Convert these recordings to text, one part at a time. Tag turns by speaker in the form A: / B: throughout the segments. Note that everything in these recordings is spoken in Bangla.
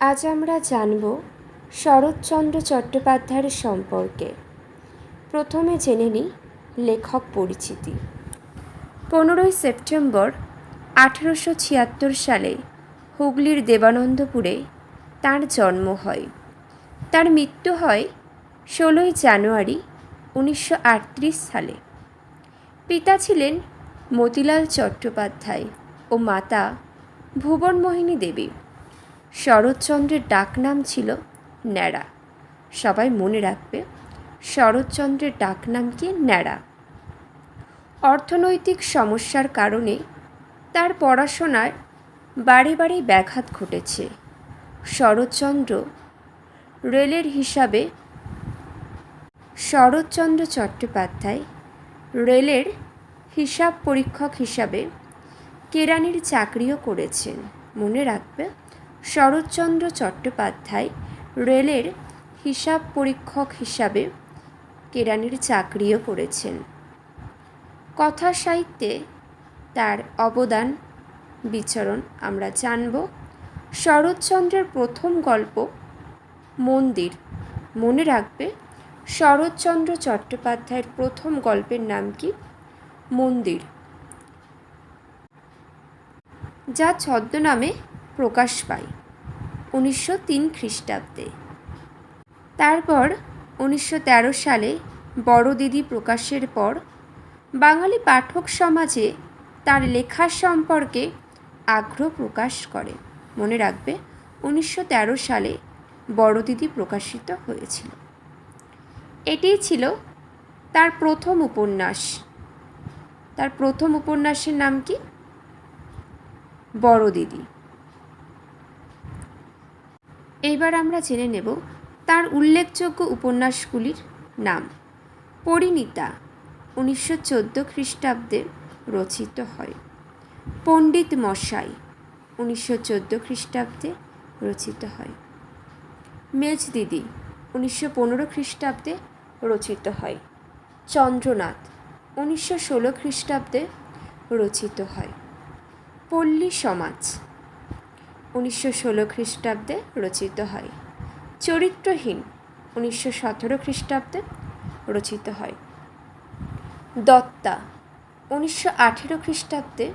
A: আজ আমরা জানব শরৎচন্দ্র চট্টোপাধ্যায়ের সম্পর্কে। প্রথমে জেনে নিই লেখক পরিচিতি। পনেরোই সেপ্টেম্বর আঠেরোশো ছিয়াত্তর সালে হুগলির দেবানন্দপুরে তাঁর জন্ম হয়। তার মৃত্যু হয় ষোলোই জানুয়ারি উনিশশো আটত্রিশ সালে। পিতা ছিলেন মতিলাল চট্টোপাধ্যায় ও মাতা ভুবনমোহিনী দেবী। শরৎচন্দ্রের ডাকনাম ছিল ন্যাড়া। সবাই মনে রাখবে, শরৎচন্দ্রের ডাকনাম কি ন্যাড়া? অর্থনৈতিক সমস্যার কারণে তার পড়াশোনায় বারে বারে ব্যাঘাত ঘটেছে। শরৎচন্দ্র রেলের হিসাবে শরৎচন্দ্র চট্টোপাধ্যায় রেলের হিসাব পরীক্ষক হিসাবে কেরানির চাকরিও করেছেন। মনে রাখবে শরৎচন্দ্র চট্টোপাধ্যায় রেলের হিসাব পরীক্ষক হিসাবে কেরানির চাকরিও করেছেন। কথা সাহিত্যে তার অবদান বিচরণ আমরা জানব। শরৎচন্দ্রের প্রথম গল্প মন্দির। মনে রাখবে, শরৎচন্দ্র চট্টোপাধ্যায়ের প্রথম গল্পের নাম কি? মন্দির। যা ছদ্মনামে প্রকাশ পায়, উনিশশো তিন খ্রিস্টাব্দে। তারপর উনিশশো তেরো সালে বড় দিদি প্রকাশের পর বাঙালি পাঠক সমাজে তার লেখা সম্পর্কে আগ্রহ প্রকাশ করে। মনে রাখবে, উনিশশো তেরো সালে বড় দিদি প্রকাশিত হয়েছিল। এটিই ছিল তার প্রথম উপন্যাস। তার প্রথম উপন্যাসের নাম কি? বড় দিদি এইবার আমরা জেনে নেব তার উল্লেখযোগ্য উপন্যাসগুলির নাম। পরিণীতা উনিশশো চোদ্দ খ্রিস্টাব্দে রচিত হয়। পণ্ডিত মশাই উনিশশো চোদ্দ খ্রিস্টাব্দে রচিত হয়। মেজ দিদি উনিশশো পনেরো খ্রিস্টাব্দে রচিত হয়। চন্দ্রনাথ উনিশশো ষোলো খ্রিস্টাব্দে রচিত হয়। পল্লী সমাজ উনিশশো ষোলো খ্রিস্টাব্দে রচিত হয়। চরিত্রহীন উনিশশো সতেরো খ্রিস্টাব্দে রচিত হয়। দত্তা উনিশশো আঠেরো খ্রিস্টাব্দে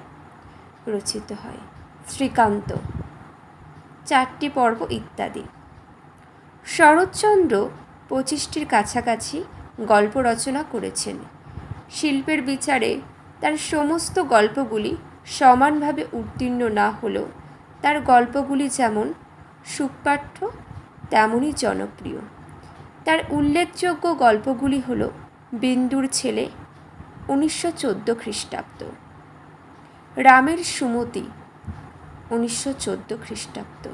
A: রচিত হয়। শ্রীকান্ত চারটি পর্ব ইত্যাদি। শরৎচন্দ্র পঁচিশটির কাছাকাছি গল্প রচনা করেছেন। শিল্পের বিচারে তার সমস্ত গল্পগুলি সমানভাবে উত্তীর্ণ না হলেও তার গল্পগুলি যেমন সুপাঠ্য তেমনই জনপ্রিয়। তার উল্লেখযোগ্য গল্পগুলি হল বিন্দুর ছেলে, উনিশশো চোদ্দ খ্রিস্টাব্দ। রামের সুমতি, উনিশশো চোদ্দ খ্রিস্টাব্দ।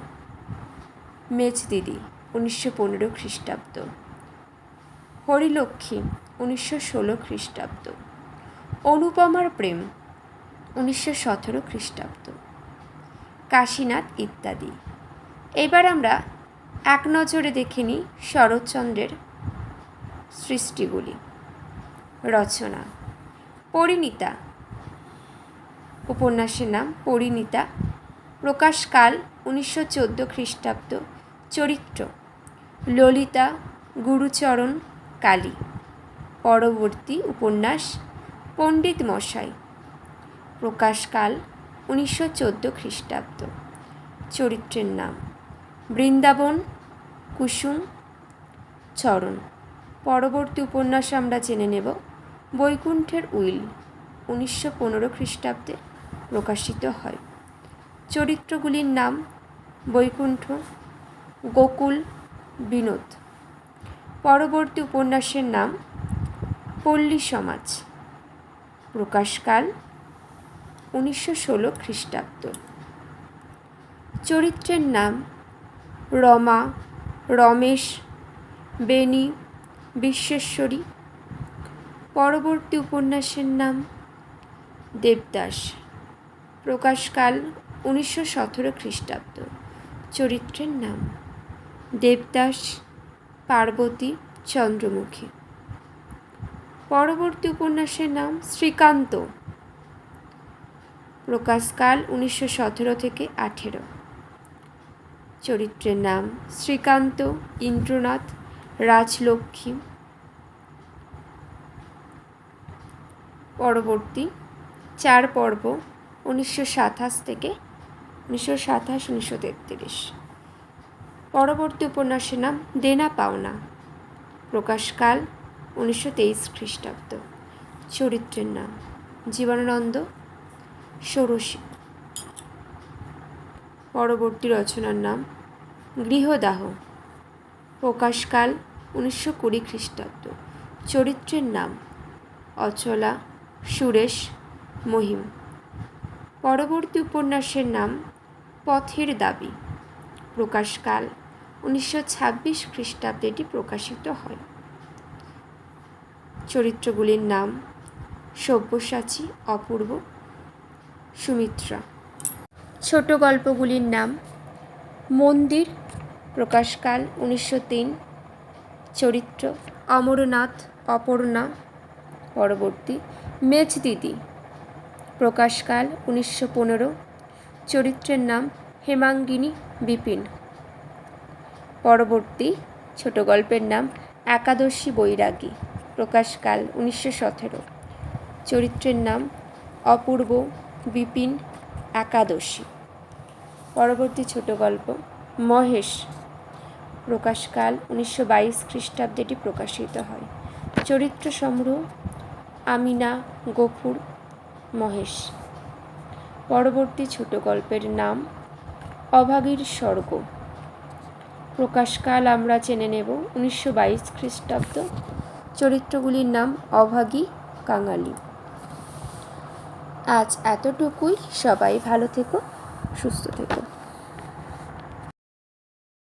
A: মেজদিদি, উনিশশো পনেরো খ্রিস্টাব্দ। হরিলক্ষ্মী, উনিশশো ষোলো খ্রিস্টাব্দ। অনুপমার প্রেম, উনিশশো সতেরো খ্রিস্টাব্দ। কাশীনাথ ইত্যাদি। এবার আমরা এক নজরে দেখে নিই শরৎচন্দ্রের সৃষ্টিগুলি। রচনা, পরিণীতা। উপন্যাসের নাম পরিণীতা। প্রকাশকাল উনিশশো চোদ্দ খ্রিস্টাব্দ। চরিত্র, ললিতা গুরুচরণ কালী। পরবর্তী উপন্যাস, পণ্ডিত মশাই। প্রকাশকাল উনিশশো চোদ্দ খ্রিস্টাব্দ। চরিত্রের নাম বৃন্দাবন, কুসুম, চরণ। পরবর্তী উপন্যাস আমরা জেনে নেব বৈকুণ্ঠের উইল, উনিশশো পনেরো খ্রিস্টাব্দে প্রকাশিত হয়। চরিত্রগুলির নাম বৈকুণ্ঠ, গোকুল, বিনোদ। পরবর্তী উপন্যাসের নাম পল্লী সমাজ। প্রকাশকাল উনিশশো ষোলো খ্রিস্টাব্দ। চরিত্রের নাম রমা, রমেশ বেনি বিশ্বেশ্বরী। পরবর্তী উপন্যাসের নাম দেবদাস। প্রকাশকাল উনিশশো সতেরো খ্রিস্টাব্দ। চরিত্রের নাম দেবদাস পার্বতী চন্দ্রমুখী। পরবর্তী উপন্যাসের নাম শ্রীকান্ত। প্রকাশকাল উনিশশো সতেরো থেকে আঠেরো। চরিত্রের নাম শ্রীকান্ত ইন্দ্রনাথ রাজলক্ষ্মী। পরবর্তী চার পর্ব উনিশশো সাতাশ থেকে উনিশশো সাতাশ, উনিশশো তেত্রিশ। পরবর্তী উপন্যাসের নাম দেনা পাওনা। প্রকাশকাল উনিশশো তেইশ খ্রিস্টাব্দ। চরিত্রের নাম জীবনানন্দ ষোড়শী। পরবর্তী রচনার নাম গৃহদাহ। প্রকাশকাল উনিশশো কুড়ি খ্রিস্টাব্দ। চরিত্রের নাম অচলা, সুরেশ, মহিম। পরবর্তী উপন্যাসের নাম পথের দাবি। প্রকাশকাল উনিশশো ছাব্বিশ খ্রিস্টাব্দে এটি প্রকাশিত হয়। চরিত্রগুলির নাম সব্যসাচী, অপূর্ব সুমিত্রা। ছোট গল্পগুলির নাম, মন্দির, প্রকাশকাল, উনিশশো তিন, চরিত্র, অমরনাথ, অপর্ণা, পরবর্তী মেজ দিদি প্রকাশকাল, উনিশশো পনেরো, চরিত্রের নাম, হেমাঙ্গিনী বিপিন। পরবর্তী, ছোট গল্পের নাম, একাদশী বৈরাগী। প্রকাশকাল, উনিশশো সতেরো, চরিত্রের নাম, অপূর্ব বিপিন একাদশী। পরবর্তী ছোট গল্প, মহেশ। প্রকাশকাল উনিশশো বাইশ খ্রিস্টাব্দে এটি প্রকাশিত হয়। চরিত্র সমূহ আমিনা, গফুর, মহেশ। পরবর্তী ছোট গল্পের নাম, অভাগীর স্বর্গ। প্রকাশকাল আমরা চেনে নেব উনিশশো বাইশ খ্রিস্টাব্দ। চরিত্রগুলির নাম, অভাগী, কাঙালি। আজ এতটুকুই। সবাই ভালো থেকো সুস্থ থেকো।